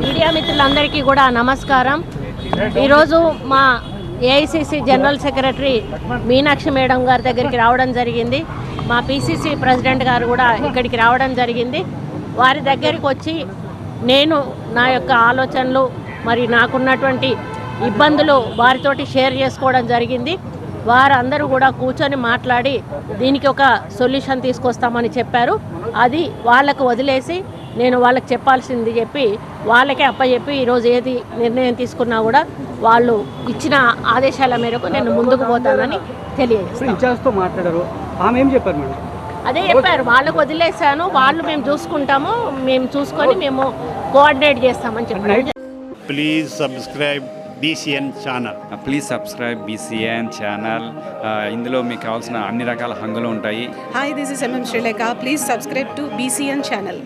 Media మిత్రులందరికీ కూడా నమస్కారం. ఈరోజు మా AICC general secretary Meenakshi madam గారి దగ్గరికి రావడం జరిగింది. మా పిసిసి ప్రెసిడెంట్ గారు కూడా ఇక్కడికి రావడం జరిగింది. వారి దగ్గరికి వచ్చి నేను నా యొక్క ఆలోచనలు మరి నాకున్నటువంటి ఇబ్బందులు వారితోటి షేర్ చేసుకోవడం జరిగింది. వారందరూ కూడా కూర్చొని మాట్లాడి దీనికి ఒక సొల్యూషన్ తీసుకొస్తామని చెప్పారు. అది వాళ్ళకు వదిలేసి నేను వాళ్ళకి చెప్పాల్సింది చెప్పి వాళ్ళకే అప్పచెప్పి ఈరోజు ఏది నిర్ణయం తీసుకున్నా కూడా వాళ్ళు ఇచ్చిన ఆదేశాల మేరకు నేను ముందుకు పోతానని తెలియజేస్తాను ఇన్ఛార్జ్తో మాట్లాడారు. ఆమె ఏం చెప్పారు మేడం? అదే చెప్పారు వాళ్ళకు వదిలేశాను వాళ్ళు మేము చూసుకుంటాము మేము చూసుకొని మేము కోఆర్డినేట్ చేస్తామని చెప్పారు. Please subscribe BCN channel. Please subscribe BCN channel ఇందులో మీకు కావాల్సిన అన్ని రకాల హంగులు ఉంటాయి. Hi, this is MM Sri Lanka. Please subscribe to BCN channel.